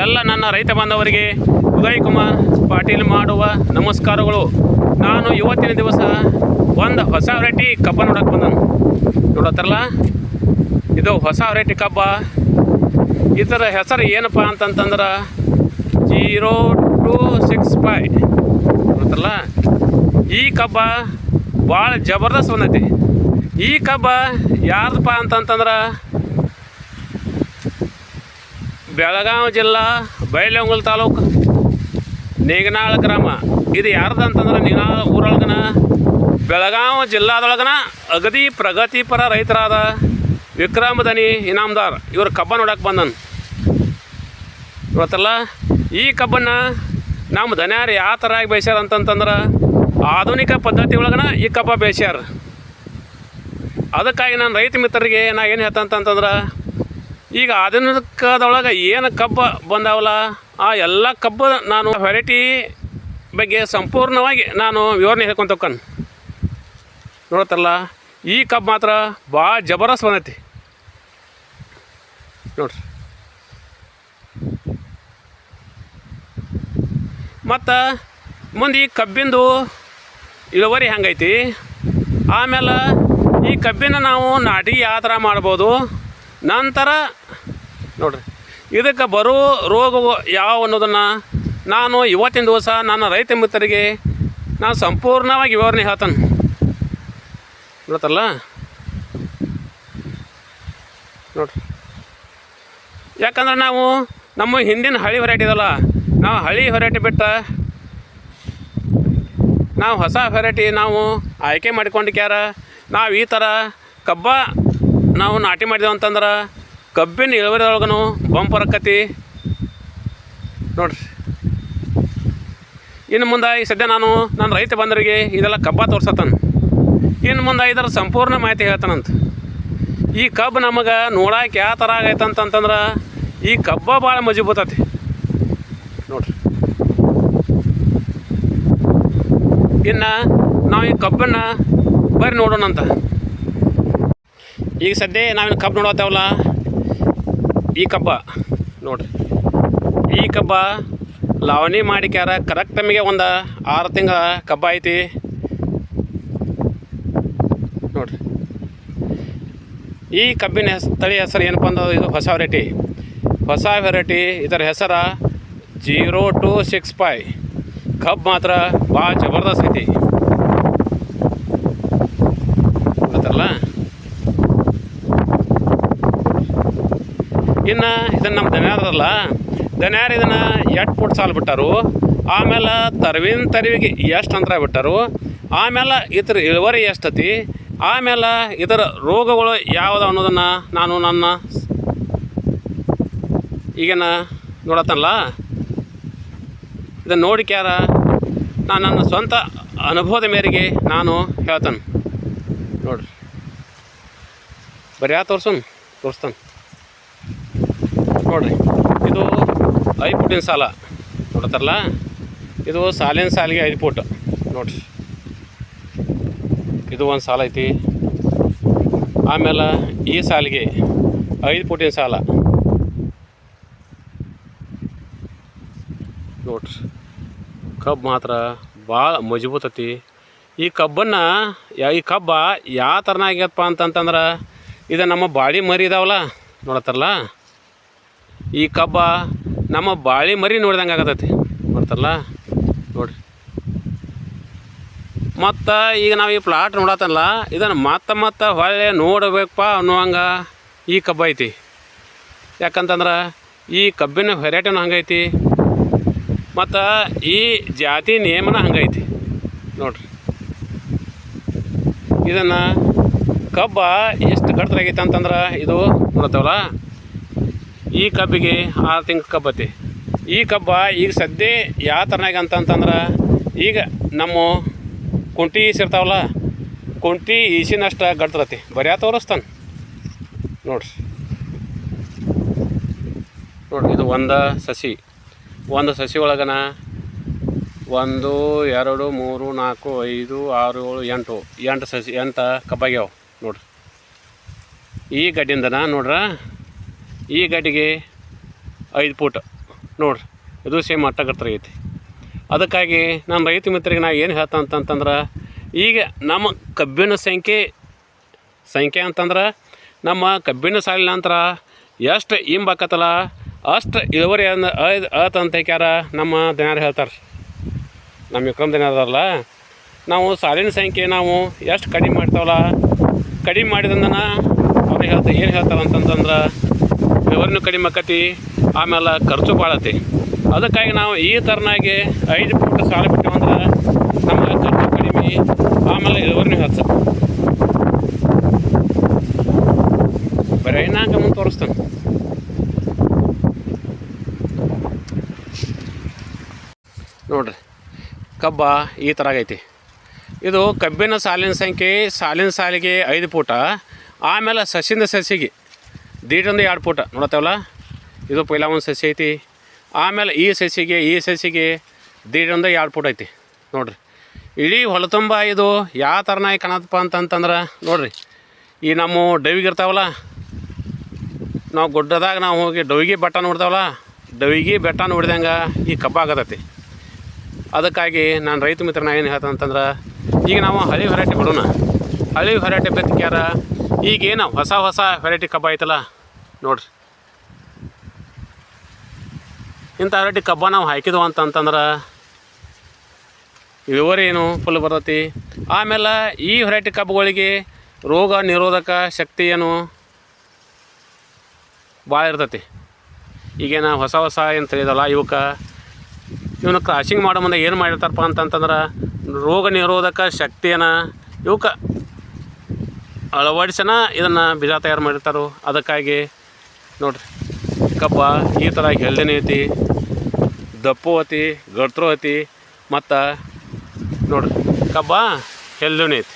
ಎಲ್ಲ ನನ್ನ ರೈತ ಬಾಂಧವರಿಗೆ ಉದಯ್ ಕುಮಾರ್ ಪಾಟೀಲ್ ಮಾಡುವ ನಮಸ್ಕಾರಗಳು. ನಾನು ಇವತ್ತಿನ ದಿವಸ ಒಂದು ಹೊಸ ವೆರೈಟಿ ಕಬ್ಬ ನೋಡಕ್ಕೆ ಬಂದನು. ನೋಡತ್ತಾರಲ್ಲ ಇದು ಹೊಸ ವೆರೈಟಿ ಕಬ್ಬ. ಇದರ ಹೆಸರು ಏನಪ್ಪ ಅಂತಂತಂದ್ರೆ ಜೀರೋ ಟು ಸಿಕ್ಸ್ ಫೈವ್. ಗೊತ್ತಲ್ಲ ಈ ಕಬ್ಬ ಭಾಳ ಜಬರ್ದಸ್ತ್ ಬಂದೈತಿ. ಈ ಕಬ್ಬ ಯಾರ್ದಪ್ಪ ಅಂತಂತಂದ್ರೆ ಬೆಳಗಾವಿ ಜಿಲ್ಲಾ ಬೈಲಂಗುಲ್ ತಾಲೂಕು ನೇಗನಾಳ ಗ್ರಾಮ. ಇದು ಯಾರ್ದು ಅಂತಂದ್ರೆ ನೇಗನಾಳ ಊರೊಳಗನ ಬೆಳಗಾವಿ ಜಿಲ್ಲಾದೊಳಗನ ಅಗದಿ ಪ್ರಗತಿಪರ ರೈತರಾದ ವಿಕ್ರಮ ದನಿ ಇನಾಮ್ದಾರ್. ಇವರು ಕಬ್ಬ ನೋಡಕ್ಕೆ ಬಂದನು. ಇವತ್ತಲ್ಲ ಈ ಕಬ್ಬನ್ನು ನಮ್ಮ ದನ್ಯಾರು ಯಾವ ಥರ ಆಗಿ ಬೇಯ್ಸ್ಯಾರ ಅಂತಂತಂದ್ರೆ ಆಧುನಿಕ ಪದ್ಧತಿ ಒಳಗನ ಈ ಕಬ್ಬ ಬೇಯ್ಸ್ಯಾರ ಅದಕ್ಕಾಗಿ ನಾನು ರೈತ ಮಿತ್ರರಿಗೆ ನಾ ಏನು ಹೇಳ್ತಂತಂದ್ರೆ ಈಗ ಆಧುನಿಕದೊಳಗೆ ಏನು ಕಬ್ಬು ಬಂದಾವಲ್ಲ, ಆ ಎಲ್ಲ ಕಬ್ಬು ನಾನು ವೆರೈಟಿ ಬಗ್ಗೆ ಸಂಪೂರ್ಣವಾಗಿ ನಾನು ವಿವರಣೆ ಹೇಳ್ಕೊಂತ ನೋಡತ್ತಲ್ಲ ಈ ಕಬ್ಬು ಮಾತ್ರ ಭಾಳ ಜಬರದಸ್ತ್ ಬಂದೈತಿ. ನೋಡ್ರಿ. ಮತ್ತು ಮುಂದೆ ಈ ಕಬ್ಬಿಂದು ಇಳುವರಿ ಹೆಂಗೈತಿ? ಆಮೇಲೆ ಈ ಕಬ್ಬಿನ ನಾವು ನಾಟಿ ಯಾವ ಥರ ಮಾಡ್ಬೋದು? ನಂತರ ನೋಡ್ರಿ. ಇದಕ್ಕೆ ಬರೋ ರೋಗ ಯಾವ ಅನ್ನೋದನ್ನು ನಾನು ಇವತ್ತಿನ ದಿವಸ ನನ್ನ ರೈತ ಮಿತ್ರರಿಗೆ ನಾನು ಸಂಪೂರ್ಣವಾಗಿ ವಿವರಣೆ ಹೇಳ್ತಾನೆ. ಗೊತ್ತಲ್ಲ? ನೋಡ್ರಿ. ಯಾಕಂದ್ರೆ ನಾವು ನಮ್ಮ ಹಿಂದಿನ ಹಳಿ ವೆರೈಟಿ ಇದಲ್ಲ, ನಾವು ಹಳಿ ವೆರೈಟಿ ಬಿಟ್ಟ ನಾವು ಹೊಸ ವೆರೈಟಿ ನಾವು ಆಯ್ಕೆ ಮಾಡ್ಕೊಂಡಿಕ್ಯಾರ, ನಾವು ಈ ಥರ ಕಬ್ಬ ನಾವು ನಾಟಿ ಮಾಡಿದೆವು ಅಂತಂದ್ರೆ ಕಬ್ಬಿನ ಇಳುವರಿಯೊಳಗನು ಬಂಪರ್ ಆಕ್ಕತಿ ನೋಡ್ರಿ. ಇನ್ನು ಮುಂದೆ ಈ ಸದ್ಯ ನಾನು ನನ್ನ ರೈತ ಬಂದರಿಗೆ ಇದೆಲ್ಲ ಕಬ್ಬ ತೋರ್ಸತ್ತಾನ. ಇನ್ನು ಮುಂದೆ ಇದರ ಸಂಪೂರ್ಣ ಮಾಹಿತಿ ಹೇಳ್ತಾನಂತ. ಈ ಕಬ್ಬು ನಮಗೆ ನೋಡಕ್ಕೆ ಯಾವ ಥರ ಆಗೈತೆ ಅಂತಂತಂದ್ರೆ ಈ ಕಬ್ಬ ಭಾಳ ಮಜಬೂತತಿ. ನೋಡ್ರಿ. ಇನ್ನು ನಾವು ಈ ಕಬ್ಬನ್ನು ಬರ್ರಿ ನೋಡೋಣ ಅಂತ ಈಗ ಸದ್ಯ ನಾವಿನ್ನು ಕಬ್ಬು ನೋಡತ್ತೇವಲ್ಲ? ಈ ಕಬ್ಬ ನೋಡ್ರಿ. ಈ ಕಬ್ಬ ಲಾವಣಿ ಮಾಡಿಕ್ಯಾರ ಕರೆಕ್ಟ್ ನಮಗೆ ಒಂದು ಆರು ತಿಂಗಳ ಕಬ್ಬ ಐತಿ. ನೋಡ್ರಿ. ಈ ಕಬ್ಬಿನ ಹೆಸ್, ತಳಿ ಹೆಸರು ಏನಪ್ಪ ಅಂದ್ರೆ ಇದು ಹೊಸ ವೆರೈಟಿ ಹೊಸ ವೆರೈಟಿ ಇದರ ಹೆಸರ ಜೀರೋ ಟು ಸಿಕ್ಸ್ ಫೈ ಕಬ್ಬು ಮಾತ್ರ ಭಾಳ ಜಬರ್ದಸ್ತ್ ಐತಿ. ಗೊತ್ತಲ್ಲ ಇನ್ನು ಇದನ್ನು ನಮ್ಮ ದನ್ಯಾರದಲ್ಲ ದನ್ಯಾರು ಇದನ್ನು ಎಷ್ಟು ಫುಟ್ ಸಾಲು ಬಿಟ್ಟಾರು, ಆಮೇಲೆ ತರವಿನ ತರಿವಿಗೆ ಎಷ್ಟು ಅಂತರ ಬಿಟ್ಟಾರು, ಆಮೇಲೆ ಇದ್ರ ಇಳುವರಿ ಎಷ್ಟತಿ, ಆಮೇಲೆ ಇದರ ರೋಗಗಳು ಯಾವುದು ಅನ್ನೋದನ್ನು ನಾನು ನನ್ನ ಈಗಿನ ನೋಡತ್ತಲ್ಲ ಇದನ್ನು ನೋಡಿಕ್ಯಾರ ನಾನು ನನ್ನ ಸ್ವಂತ ಅನುಭವದ ಮೇರೆಗೆ ನಾನು ಹೇಳ್ತಾನೆ. ನೋಡ್ರಿ. ಬರ್ಯಾ ತೋರ್ಸನ್? ತೋರಿಸ್ತಾನೆ. ನೋಡ್ರಿ. ಇದು ಐದು ಫುಟಿನ ಸಾಲ. ನೋಡತ್ತಾರಲ್ಲ ಇದು ಸಾಲಿನ ಸಾಲಿಗೆ ಐದು ಫುಟ್ ನೋಡ್ರಿ. ಇದು ಒಂದು ಸಾಲ ಐತಿ. ಆಮೇಲೆ ಈ ಸಾಲಿಗೆ ಐದು ಫುಟಿನ ಸಾಲ. ನೋಡ್ರಿ. ಕಬ್ಬು ಮಾತ್ರ ಭಾಳ ಮಜಬೂತ್ ಐತಿ. ಈ ಕಬ್ಬನ್ನು ಈ ಕಬ್ಬ ಯಾವ ಥರನ ಆಗ್ಯದಪ್ಪ ಅಂತಂತಂದ್ರೆ, ಇದು ನಮ್ಮ ಬಾಡಿ ಮರಿ ಇದಾವಲ್ಲ? ನೋಡತ್ತಾರಲ್ಲ ಈ ಕಬ್ಬ ನಮ್ಮ ಬಾಳೆ ಮರಿ ನೋಡ್ದಂಗೆ ಆಗತೈತಿ ಬರ್ತಲ್ಲ ನೋಡ್ರಿ. ಮತ್ತು ಈಗ ನಾವು ಈ ಪ್ಲಾಟ್ ನೋಡತ್ತಲ್ಲ, ಇದನ್ನು ಮತ್ತೆ ಮತ್ತೆ ಹೊಳೆ ನೋಡಬೇಕಪ್ಪ ಅನ್ನುವಂಗೆ ಈ ಕಬ್ಬ ಐತಿ. ಯಾಕಂತಂದ್ರೆ ಈ ಕಬ್ಬಿನ ವೆರೈಟಿನೂ ಹಂಗೈತಿ ಮತ್ತು ಈ ಜಾತಿ ನೇಮನ ಹಂಗೈತಿ ನೋಡ್ರಿ. ಇದನ್ನು ಕಬ್ಬ ಎಷ್ಟು ಗಡ್ತರಾಗೈತೆ ಅಂತಂದ್ರೆ ಇದು ನೋಡ್ತೇವಲ್ಲ ಈ ಕಬ್ಬಿಗೆ ಆರು ತಿಂಗ್ಳು ಕಬ್ಬತಿ ಈ ಕಬ್ಬ ಈಗ ಸದ್ಯ ಯಾವ ಥರನಾಗ ಅಂತಂತಂದ್ರೆ ಈಗ ನಮ್ಮ ಕುಂಟಿ ಈಸಿರ್ತಾವಲ್ಲ ಕುಂಟಿ ಈಸಿನಷ್ಟು ಗಡ್ತರತಿ ಬರ್ಯಾ ತೋರಿಸ್ತಾನೆ. ನೋಡ್ರಿ. ನೋಡ್ರಿ, ಇದು ಒಂದು ಸಸಿ. ಒಂದು ಸಸಿ ಒಳಗನ ಒಂದು, ಎರಡು, ಮೂರು, ನಾಲ್ಕು, ಐದು, ಆರು, ಏಳು, ಎಂಟು ಎಂಟು ಸಸಿ, ಎಂಟು ಕಬ್ಬಾಗ್ಯಾವ. ನೋಡ್ರಿ. ಈ ಗಡ್ಡಿಂದನ ನೋಡ್ರ ಈ ಗಡ್ಡಿಗೆ ಐದು ಫೂಟ್ ನೋಡ್ರಿ, ಇದು ಸೇಮ್ ಅಟ್ಟಗಟ್ರ ಐತಿ. ಅದಕ್ಕಾಗಿ ನಮ್ಮ ರೈತ ಮಿತ್ರರಿಗೆ ನಾ ಏನು ಹೇಳ್ತಾ ಅಂತಂತಂದ್ರೆ ಈಗ ನಮ್ಮ ಕಬ್ಬಿನ ಸಂಖ್ಯೆ ಸಂಖ್ಯೆ ಅಂತಂದ್ರೆ ನಮ್ಮ ಕಬ್ಬಿನ ಸಾಲಿನ ನಂತರ ಎಷ್ಟು ಇಂಬಾಕತ್ತಲ್ಲ ಅಷ್ಟು ಇಳುವರಿ ಅಂದ ಅಂತ ಹೇಳ್ಯಾರ ನಮ್ಮ ದಿನಾರು ಹೇಳ್ತಾರೆ ನಮ್ಮ ವಿಕ್ರಮ್ ದಿನ ಅದಾರಲ್ಲ, ನಾವು ಸಾಲಿನ ಸಂಖ್ಯೆ ನಾವು ಎಷ್ಟು ಕಡಿಮೆ ಮಾಡ್ತಾವಲ್ಲ ಕಡಿಮೆ ಮಾಡಿದಂದನ ಅವ್ರು ಹೇಳ್ತಾರೆ ಏನು ಹೇಳ್ತಾರೆ ಅಂತಂತಂದ್ರೆ ಇಳುವರಿನೂ ಕಡಿಮೆ ಆಕತಿ ಆಮೇಲೆ ಖರ್ಚು ಭಾಳತಿ ಅದಕ್ಕಾಗಿ ನಾವು ಈ ಥರನಾಗಿ ಐದು ಫುಟ್ ಸಾಲ ಬಿಟ್ಟವಂದ್ರೆ ನಮ್ಗೆ ಖರ್ಚು ಕಡಿಮೆ, ಆಮೇಲೆ ಇಳುವರಿನೂ ಹೆಚ್ಚ. ಬರೀ ನಾ ಮುಂದೆ ತೋರಿಸ್ತೇನೆ. ನೋಡ್ರಿ, ಕಬ್ಬ ಈ ಥರ ಆಗೈತಿ. ಇದು ಕಬ್ಬಿನ ಸಾಲಿನ ಸಂಖ್ಯೆ, ಸಾಲಿನ ಸಾಲಿಗೆ ಐದು ಫೂಟ ಆಮೇಲೆ ಸಸಿಂದ ಸಸಿಗೆ ದೀಟೊಂದು ಎರಡು ಫೂಟ ನೋಡತ್ತೇವಲ್ಲ? ಇದು ಪೈಲ ಒಂದು ಸಸಿ ಐತಿ. ಆಮೇಲೆ ಈ ಸಸಿಗೆ ಈ ಸಸಿಗೆ ದೀಟೊಂದು ಎರಡು ಫೂಟ್ ಐತಿ. ನೋಡ್ರಿ. ಇಡೀ ಹೊಲ ತುಂಬ ಇದು, ಯಾವ ಥರನಾಗಿ ಕಾಣತ್ತಪ್ಪ ಅಂತಂತಂದ್ರೆ, ನೋಡ್ರಿ. ಈ ನಮ್ಮ ಡವಿಗೆ ಇರ್ತಾವಲ್ಲ? ನಾವು ಗುಡ್ಡದಾಗ ನಾವು ಹೋಗಿ ಡವಿಗೆ ಬೆಟ್ಟ ನೋಡ್ತಾವಲ್ಲ? ಡವಿಗೆ ಬೆಟ್ಟ ನೋಡಿದಂಗೆ ಈ ಕಬ್ಬ ಆಗತೈತಿ. ಅದಕ್ಕಾಗಿ ನಾನು ರೈತ ಮಿತ್ರನ ಏನು ಹೇಳ್ತಂತಂದ್ರೆ ಈಗ ನಾವು ಹಳಿ ಹೊರಾಟೆ ಬಿಡೋಣ ಹಳಿ ಹೊರಾಟೆ ಬೆತ್ತಿಕ್ಯಾರ ಈಗೇನು ಹೊಸ ಹೊಸ ವೆರೈಟಿ ಕಬ್ಬ ಐತಲ್ಲ, ನೋಡ್ರಿ. ಇಂಥ ವೆರೈಟಿ ಕಬ್ಬ ನಾವು ಹಾಕಿದ್ವು ಅಂತಂತಂದ್ರೆ ಇಳುವರಿ ಏನು ಫುಲ್ ಬರ್ತೈತಿ. ಆಮೇಲೆ ಈ ವೆರೈಟಿ ಕಬ್ಬುಗಳಿಗೆ ರೋಗ ನಿರೋಧಕ ಶಕ್ತಿ ಏನು ಭಾಳ ಇರ್ತೈತಿ. ಈಗೇನು ಹೊಸ ಹೊಸ ಏನು ತಿಳಿದಲ್ಲ ಇವಕ್ಕೆ ಇವನ್ನ ಕ್ರಾಸಿಂಗ್ ಮಾಡೋ ಮುಂದೆ ಏನು ಮಾಡಿರ್ತಾರಪ್ಪ ಅಂತಂತಂದ್ರೆ ರೋಗ ನಿರೋಧಕ ಶಕ್ತಿಯನ್ನು ಇವಕ್ಕೆ ಅಳವಡಿಸನ? ಇದನ್ನು ಬೀಜ ತಯಾರು ಮಾಡಿರ್ತಾರೋ? ಅದಕ್ಕಾಗಿ ನೋಡ್ರಿ. ಕಬ್ಬ ಈ ಥರ ಹೆಲ್ದಿನ ಐತಿ. ದಪ್ಪು ಐತಿ, ಗಡ್ತ್ರು ಐತಿ. ಮತ್ತು ನೋಡ್ರಿ, ಕಬ್ಬ ಹೆಲ್ದಿನೂ ಐತಿ.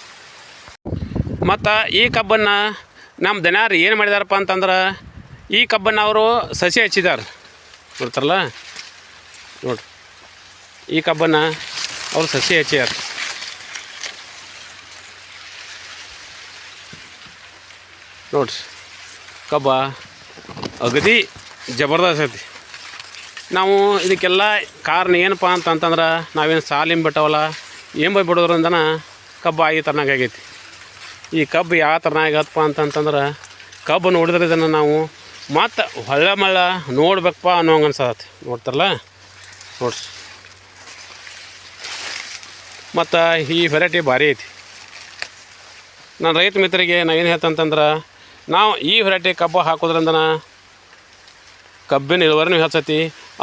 ಮತ್ತು ಈ ಕಬ್ಬನ್ನು ನಮ್ಮ ದನಿಯಾರು ಏನು ಮಾಡಿದಾರಪ್ಪ ಅಂತಂದ್ರೆ, ಈ ಕಬ್ಬನ್ನು ಅವರು ಸಸಿ ಹಚ್ಚಿದ್ದಾರೆ ನೋಡ್ತಾರಲ್ಲ ನೋಡ್ರಿ. ಈ ಕಬ್ಬನ್ನು ಅವರು ಸಸಿ ಹಚ್ಚ್ಯಾರ ನೋಡ್ರಿ. ಕಬ್ಬ ಅಗದಿ ಜಬರ್ದಸ್ತ್ ಐತಿ. ನಾವು ಇದಕ್ಕೆಲ್ಲ ಕಾರಣ ಏನಪ್ಪ ಅಂತಂತಂದ್ರೆ ನಾವೇನು ಸಾಲಿನ ಬಿಟ್ಟವಲ್ಲ ಏನು ಬೈ ಬಿಡೋದ್ರಿಂದನ ಕಬ್ಬು ಆಗಿ ತರನಾಗ ಆಗೈತಿ. ಈ ಕಬ್ಬು ಯಾವ ಥರನಾಗತ್ತಪ್ಪ ಅಂತಂತಂದ್ರೆ ಕಬ್ಬು ನೋಡಿದ್ರೆ ಇದನ್ನು ನಾವು ಮತ್ತು ಹೊಳ್ಳ ಮಳ್ಳ ನೋಡ್ಬೇಕಪ್ಪ ಅನ್ನೋಂಗೆ ಅನ್ಸತ್ತೆ. ನೋಡ್ತಾರಲ್ಲ? ನೋಡ್ರಿ. ಮತ್ತು ಈ ವೆರೈಟಿ ಭಾರಿ ಐತಿ. ನಾನು ರೈತ ಮಿತ್ರರಿಗೆ ನಾನು ಏನು ಹೇಳ್ತಂತಂದ್ರೆ ನಾವು ಈ ವೆರೈಟಿ ಕಬ್ಬು ಹಾಕೋದ್ರಿಂದನ ಕಬ್ಬಿನ ಇಳುವರಿನೂ ಹೆಚ್ಚತಿ.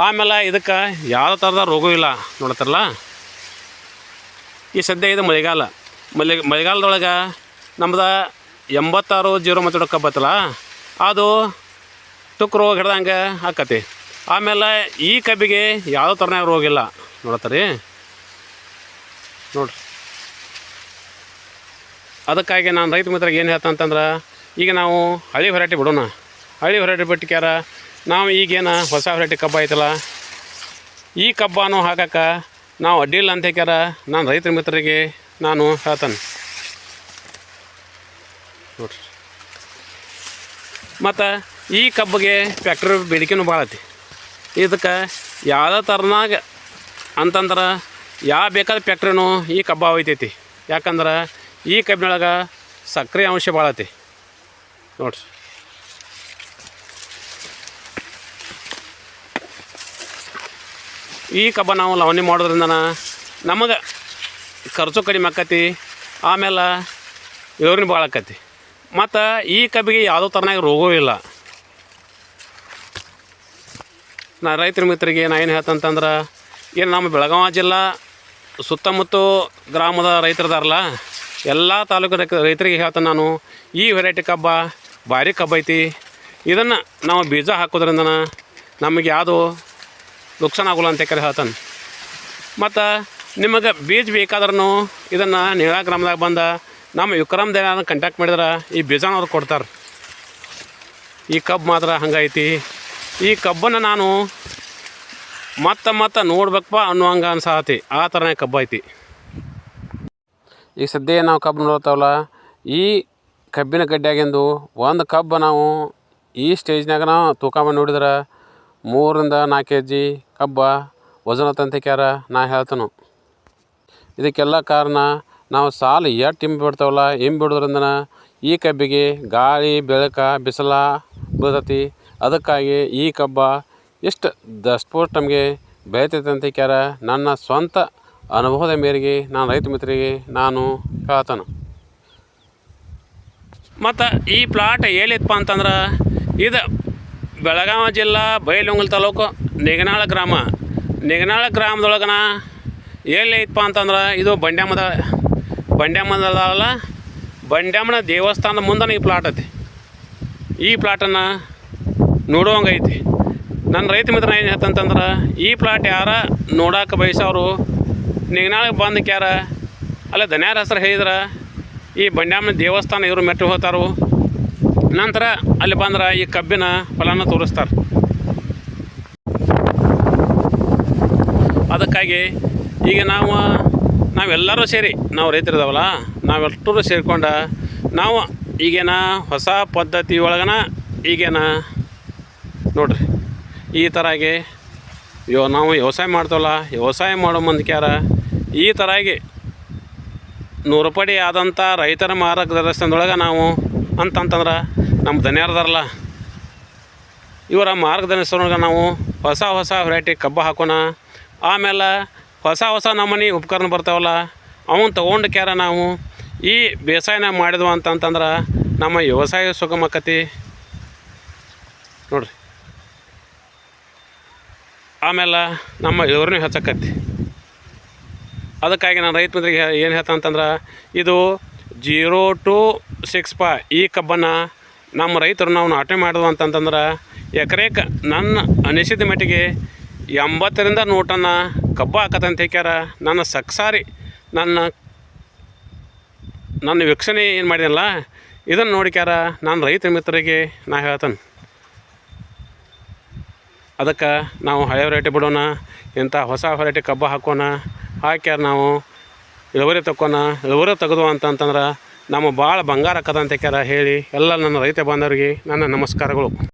ಆಮೇಲೆ ಇದಕ್ಕೆ ಯಾವ ಥರದ ರೋಗವೂ ಇಲ್ಲ ನೋಡ್ತಾರಲ್ಲ? ಈ ಸದ್ಯ ಇದು ಮಳೆಗಾಲ. ಮಳೆ, ಮಳೆಗಾಲದೊಳಗೆ ನಮ್ದು ಎಂಬತ್ತಾರು ಜೀರೋ ಮತ್ತು ಕಬ್ಬು ಅದು ತುಕ್ ರೋಗ ಹಿಡ್ದಂಗೆ ಆಕತಿ. ಆಮೇಲೆ ಈ ಕಬ್ಬಿಗೆ ಯಾವ ಥರನಾಗ ರೋಗ ಇಲ್ಲ ನೋಡತ್ತರಿ ನೋಡ್ರಿ. ಅದಕ್ಕಾಗಿ ನಾನು ರೈತ ಮಿತ್ರಗೆ ಏನು ಹೇಳ್ತಾ ಅಂತಂದ್ರೆ ಈಗ ನಾವು ಹಳೆ ವೆರೈಟಿ ಬಿಡೋಣ. ಹಳೆ ವೆರೈಟಿ ಬಿಟ್ಟಿಕ್ಯಾರ ನಾವು ಈಗೇನು ಹೊಸ ವೆರೈಟಿ ಕಬ್ಬ ಐತಲ್ಲ? ಈ ಕಬ್ಬಾನು ಹಾಕಕ್ಕೆ ನಾವು ಅಡ್ಡಿಲ್ಲ ಅಂತ ಹೇಳ್ಯಾರ ನಾನು ರೈತರ ಮಿತ್ರರಿಗೆ ನಾನು ಹೇಳ್ತಾನೆ. ನೋಡ್ರಿ. ಮತ್ತು ಈ ಕಬ್ಬಿಗೆ ಫ್ಯಾಕ್ಟ್ರಿ ಬೇಡಿಕೆನೂ ಭಾಳ ಐತಿ. ಇದಕ್ಕೆ ಯಾವುದೇ ಥರನಾಗ ಅಂತಂದ್ರೆ ಯಾವ ಬೇಕಾದ ಫ್ಯಾಕ್ಟ್ರಿನೂ ಈ ಕಬ್ಬ ಒಯ್ತೈತಿ. ಯಾಕಂದ್ರೆ ಈ ಕಬ್ಬಿನೊಳಗೆ ಸಕ್ಕರೆ ಅಂಶ ಭಾಳ ಐತಿ. ನೋಡ್ರಿ. ಈ ಕಬ್ಬ ನಾವು ಲವಣಿ ಮಾಡೋದ್ರಿಂದ ನಮಗೆ ಖರ್ಚು ಕಡಿಮೆ ಆಕತಿ, ಆಮೇಲೆ ಇಳುವರಿನ ಭಾಳ ಆಕತಿ. ಮತ್ತು ಈ ಕಬ್ಬಿಗೆ ಯಾವುದೋ ಥರನಾಗಿ ರೋಗವೂ ಇಲ್ಲ. ನಾ ರೈತರ ಮಿತ್ರರಿಗೆ ನಾ ಏನು ಹೇಳ್ತಂತಂದ್ರೆ ಏನು ನಮ್ಮ ಬೆಳಗಾವಿ ಜಿಲ್ಲಾ ಸುತ್ತಮುತ್ತ ಗ್ರಾಮದ ರೈತರದಾರಲ್ಲ, ಎಲ್ಲ ತಾಲೂಕು ರೈತ ರೈತರಿಗೆ ಹೇಳ್ತಾನೆ ನಾನು, ಈ ವೆರೈಟಿ ಕಬ್ಬ ಭಾರಿ ಕಬ್ಬೈತಿ. ಇದನ್ನು ನಾವು ಬೀಜ ಹಾಕೋದ್ರಿಂದ ನಮಗೆ ಯಾವುದು ನುಕ್ಸಾನ ಆಗೋಲ್ಲ ಅಂತ ಕರೆ ಹೇಳ್ತಾನೆ. ಮತ್ತು ನಿಮಗೆ ಬೀಜ ಬೇಕಾದ್ರೂ ಇದನ್ನು ನೀಳಾ ಗ್ರಾಮದಾಗ ಬಂದ ನಮ್ಮ ವಿಕ್ರಮ್ ದೇನ ಕಂಟ್ಯಾಕ್ಟ್ ಮಾಡಿದ್ರೆ ಈ ಬೀಜನ ಅವ್ರು ಕೊಡ್ತಾರೆ. ಈ ಕಬ್ಬು ಮಾತ್ರ ಹಂಗೈತಿ. ಈ ಕಬ್ಬನ್ನು ನಾನು ಮತ್ತೆ ಮತ್ತೆ ನೋಡ್ಬೇಕಪ್ಪ ಅನ್ನುವಂಗ ಅನ್ಸಾತಿ. ಆ ಥರನೇ ಕಬ್ಬು ಐತಿ ಈಗ ಸದ್ಯ ನಾವು ಕಬ್ಬು ನೋಡ್ತಾವಲ್ಲ ಈ ಕಬ್ಬಿನ ಕಡ್ಡಿಯಾಗಿಂದು ಒಂದು ಕಬ್ಬು ನಾವು ಈ ಸ್ಟೇಜ್ನಾಗ ನಾವು ತೂಕ ಮಾಡಿ ನೋಡಿದ್ರೆ ಮೂರರಿಂದ ನಾಲ್ಕು ಕೆ ಜಿ ಕಬ್ಬ ವಜನ ತಂತಿಕ್ಯಾರ ನಾ ಹೇಳ್ತನು. ಇದಕ್ಕೆಲ್ಲ ಕಾರಣ ನಾವು ಸಾಲು ಎಷ್ಟು ಹಿಂಬಿ ಬಿಡ್ತಾವಲ್ಲ, ಹಿಂಬಿ ಬಿಡೋದ್ರಿಂದ ಈ ಕಬ್ಬಿಗೆ ಗಾಳಿ, ಬೆಳಕ, ಬಿಸಿಲ ಬೀಳ್ತತಿ. ಅದಕ್ಕಾಗಿ ಈ ಕಬ್ಬ ಎಷ್ಟು ದಸ್ಪೋಟ್ ನಮಗೆ ಬೆಳಿತೈತೆ ಅಂತ ಕ್ಯಾರ ನನ್ನ ಸ್ವಂತ ಅನುಭವದ ಮೇರೆಗೆ ನಾನು ರೈತ ಮಿತ್ರರಿಗೆ ನಾನು ಹೇಳ್ತಾನೆ. ಮತ್ತು ಈ ಪ್ಲಾಟ್ ಎಲ್ಲಿತ್ತಪ್ಪ ಅಂತಂದ್ರೆ ಇದು ಬೆಳಗಾವಿ ಜಿಲ್ಲಾ ಬೈಲಹೊಂಗಲ ತಾಲೂಕು ನಿಗನಾಳ ಗ್ರಾಮ. ನಿಗನಾಳ ಗ್ರಾಮದೊಳಗನ ಎಲ್ಲಿ ಐತಪ್ಪ ಅಂತಂದ್ರೆ ಇದು ಬಂಡ್ಯಾಮದ ಬಂಡ್ಯಾಮದಲ್ಲ ಬಂಡ್ಯಾಮನ ದೇವಸ್ಥಾನದ ಮುಂದೆ ಈ ಪ್ಲಾಟ್ ಐತಿ. ಈ ಪ್ಲಾಟನ್ನು ನೋಡುವಂಗೆ ಐತಿ. ನನ್ನ ರೈತ ಮಿತ್ರ ಏನು ಹೇಳ್ತಂತಂದ್ರೆ ಈ ಪ್ಲಾಟ್ ಯಾರ ನೋಡಕ್ಕೆ ಬಯಸೋರು ನಿಗನಾಳಿಗೆ ಬಂದು ಕ್ಯಾರ? ಅಲ್ಲ ದನ್ಯಾರ ಹೆಸರು ಹೇಳಿದ್ರೆ? ಈ ಬಂಡ್ಯಾಮನ ದೇವಸ್ಥಾನ ಇವರು ಮೆಟ್ಟಿ ಹೋಗ್ತಾರು? ನಂತರ ಅಲ್ಲಿ ಬಂದ್ರೆ ಈ ಕಬ್ಬಿನ ಫಲನ ತೋರಿಸ್ತಾರೆ. ಅದಕ್ಕಾಗಿ ಈಗ ನಾವು ನಾವೆಲ್ಲರೂ ಸೇರಿ, ನಾವು ರೈತರಿದಾವಲ್ಲ ನಾವೆಲ್ಲರೂ ಸೇರಿಕೊಂಡ ನಾವು ಈಗೇನ ಹೊಸ ಪದ್ಧತಿ ಒಳಗನ ಈಗೇನ ನೋಡ್ರಿ, ಈ ಥರಾಗಿ ಯೋ ನಾವು ವ್ಯವಸಾಯ ಮಾಡ್ತೇವಲ್ಲ, ವ್ಯವಸಾಯ ಮಾಡೋ ಮಂದಿಕ್ಯಾರ ಈ ಥರಾಗಿ ನೂರು ಪಡಿ ಆದಂಥ ರೈತರ ಮಾರ್ಗದರ್ಶನದೊಳಗೆ ನಾವು ಅಂತಂತಂದ್ರೆ ನಮ್ಮ ದನಿಯಾರ್ದಾರಲ್ಲ ಇವರ ಮಾರ್ಗದರ್ಶನದೊಳಗೆ ನಾವು ಹೊಸ ಹೊಸ ವೆರೈಟಿ ಕಬ್ಬು ಹಾಕೋಣ. ಆಮೇಲೆ ಹೊಸ ಹೊಸ ನಮ್ಮನೆ ಉಪಕರಣ ಬರ್ತಾವಲ್ಲ ಅವನ್ನ ತೊಗೊಂಡು ಕ್ಯಾರ ನಾವು ಈ ಬೇಸಾಯನ ಮಾಡಿದ್ವು ಅಂತಂತಂದ್ರೆ ನಮ್ಮ ವ್ಯವಸಾಯ ಸುಗಮಕತಿ ನೋಡ್ರಿ. ಆಮೇಲೆ ನಮ್ಮ ಇಳುವರಿನೂ ಹೆಚ್ಚಾಕತಿ. ಅದಕ್ಕಾಗಿ ನಾನು ರೈತ ಮಿತ್ರಿಗೆ ಏನು ಹೇಳ್ತಾ ಅಂತಂದ್ರೆ, ಇದು ಜೀರೋ ಟು ಸಿಕ್ಸ್ ಪಾ ಈ ಕಬ್ಬನ್ನು ನಮ್ಮ ರೈತರು ನಾವು ನಾಟಿ ಮಾಡಿದ್ವು ಅಂತಂತಂದ್ರೆ ಎಕರೆಗೆ ನನ್ನ ಅನಿಸಿದ ಮಟ್ಟಿಗೆ ಎಂಬತ್ತರಿಂದ ನೂರು ಟನ್ನ ಕಬ್ಬು ಹಾಕತ್ತಂತ ಹೇಳ್ಯಾರ ನನ್ನ ಸಕ್ಸಾರಿ, ನನ್ನ ನನ್ನ ವೀಕ್ಷಣೆ ಏನು ಮಾಡಿದಲ್ಲ ಇದನ್ನು ನೋಡಿಕ್ಯಾರ. ನಾನು ರೈತ ಮಿತ್ರರಿಗೆ ನಾ ಹೇಳ್ತೇನೆ. ಅದಕ್ಕೆ ನಾವು ಹಳೆ ವೆರೈಟಿ ಬಿಡೋಣ, ಇಂಥ ಹೊಸ ವೆರೈಟಿ ಕಬ್ಬು ಹಾಕೋಣ, ಹಾಕ್ಯಾರ ನಾವು, ಇಳುವರಿ ತಕ್ಕೋಣ, ಇಳುವರಿ ತೆಗೆದು ಅಂತಂತಂದ್ರೆ ನಮ್ಮ ಭಾಳ ಬಂಗಾರ ಕ್ಯಾರ ಹೇಳಿ ಎಲ್ಲ ನನ್ನ ರೈತ ಬಾಂಧವರಿಗೆ ನನ್ನ ನಮಸ್ಕಾರಗಳು.